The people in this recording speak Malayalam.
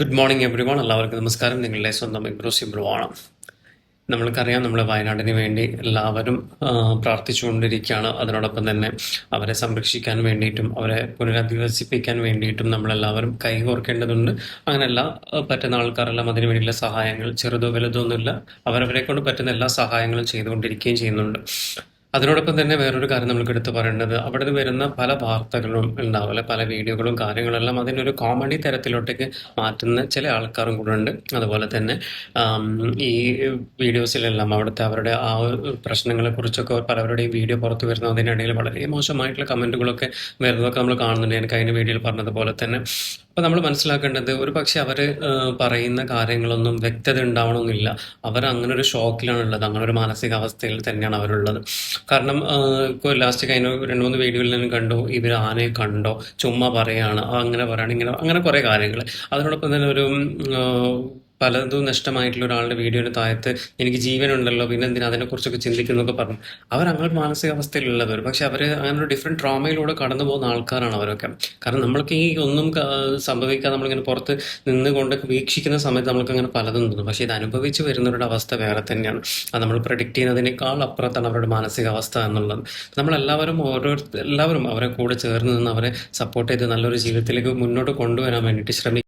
ഗുഡ് മോർണിംഗ് എവറി വൺ എല്ലാവർക്കും നമസ്കാരം. നിങ്ങളുടെ സ്വന്തം ഇബ്രോസ് ഇബ്രുവാണ് നമ്മൾക്കറിയാം നമ്മുടെ വയനാടിന് വേണ്ടി എല്ലാവരും പ്രാർത്ഥിച്ചുകൊണ്ടിരിക്കുകയാണ്. അതിനോടൊപ്പം തന്നെ അവരെ സംരക്ഷിക്കാൻ വേണ്ടിയിട്ടും അവരെ പുനരധിവസിപ്പിക്കാൻ വേണ്ടിയിട്ടും നമ്മളെല്ലാവരും കൈകോർക്കേണ്ടതുണ്ട്. അങ്ങനെയല്ല എല്ലാ പറ്റുന്ന ആൾക്കാരെല്ലാം അതിനു സഹായങ്ങൾ ചെറുതോ വലുതോ ഒന്നുമില്ല. അവരവരെ കൊണ്ട് പറ്റുന്ന എല്ലാ സഹായങ്ങളും ചെയ്തുകൊണ്ടിരിക്കുകയും ചെയ്യുന്നുണ്ട്. അതിനോടൊപ്പം തന്നെ വേറൊരു കാര്യം നമുക്ക് എടുത്തു പറയേണ്ടത്. അവിടെ നിന്ന് വരുന്ന പല വാർത്തകളും ഉണ്ടാവില്ല പല വീഡിയോകളും കാര്യങ്ങളെല്ലാം അതിനൊരു കോമഡി തരത്തിലോട്ടേക്ക് മാറ്റുന്ന ചില ആൾക്കാരും കൂടെ ഉണ്ട്. അതുപോലെ തന്നെ ഈ വീഡിയോസിലെല്ലാം അവിടുത്തെ അവരുടെ ആ പ്രശ്നങ്ങളെ കുറിച്ചൊക്കെ പലവരുടെയും വീഡിയോ പുറത്തു വരുന്നതിനിടയിൽ വളരെ മോശമായിട്ടുള്ള കമന്റുകളൊക്കെ വരുന്നതൊക്കെ നമ്മൾ കാണുന്നുണ്ട്. ഞാൻ കഴിഞ്ഞ വീഡിയോയിൽ പറഞ്ഞതുപോലെ തന്നെ. അപ്പോൾ നമ്മൾ മനസ്സിലാക്കേണ്ടത് ഒരു പക്ഷേ അവർ പറയുന്ന കാര്യങ്ങളൊന്നും വ്യക്തത ഉണ്ടാവണമെന്നില്ല. അവർ അങ്ങനെ ഒരു ഷോക്കിലാണ് ഉള്ളത് അങ്ങനെ ഒരു മാനസികാവസ്ഥയിൽ തന്നെയാണ് അവരുള്ളത്. കാരണം ലാസ്റ്റ് കഴിഞ്ഞ രണ്ട് മൂന്ന് വീഡിയോയിൽ നിന്ന് കണ്ടു ഇവർ ആനയെ കണ്ടോ ചുമ്മാ പറയാണ് അങ്ങനെ പറയാണ് ഇങ്ങനെ അങ്ങനെ കുറേ കാര്യങ്ങൾ അതിനോടൊപ്പം തന്നെ ഒരു പലതും നഷ്ടമായിട്ടുള്ള ഒരാളുടെ വീഡിയോയുടെ താഴത്ത് എനിക്ക് ജീവനുണ്ടല്ലോ പിന്നെ എന്തിനാ അതിനെക്കുറിച്ചൊക്കെ ചിന്തിക്കുന്നൊക്കെ പറഞ്ഞു. അവർ അങ്ങനെ മാനസികാവസ്ഥയിലുള്ളവർ. പക്ഷെ അവർ അങ്ങനെ ഒരു ഡിഫറെന്റ് ട്രോമയിലൂടെ കടന്നു പോകുന്ന ആൾക്കാരാണ് അവരൊക്കെ. കാരണം നമ്മൾക്ക് ഈ ഒന്നും സംഭവിക്കാതെ നമ്മളിങ്ങനെ പുറത്ത് നിന്നുകൊണ്ട് വീക്ഷിക്കുന്ന സമയത്ത് നമ്മൾക്ക് അങ്ങനെ പലതും തോന്നും. പക്ഷേ ഇത് അനുഭവിച്ച് വരുന്നവരുടെ അവസ്ഥ വേറെ തന്നെയാണ്. അത് നമ്മൾ പ്രഡിക്റ്റ് ചെയ്യുന്നതിനേക്കാൾ അപ്പുറത്താണ് അവരുടെ മാനസികാവസ്ഥ എന്നുള്ളത്. നമ്മളെല്ലാവരും ഓരോരുത്തർ എല്ലാവരും അവരെ കൂടെ ചേർന്ന് നിന്ന് അവരെ സപ്പോർട്ട് ചെയ്ത് നല്ലൊരു ജീവിതത്തിലേക്ക് മുന്നോട്ട് കൊണ്ടുവരാൻ വേണ്ടിയിട്ട് ശ്രമിക്കും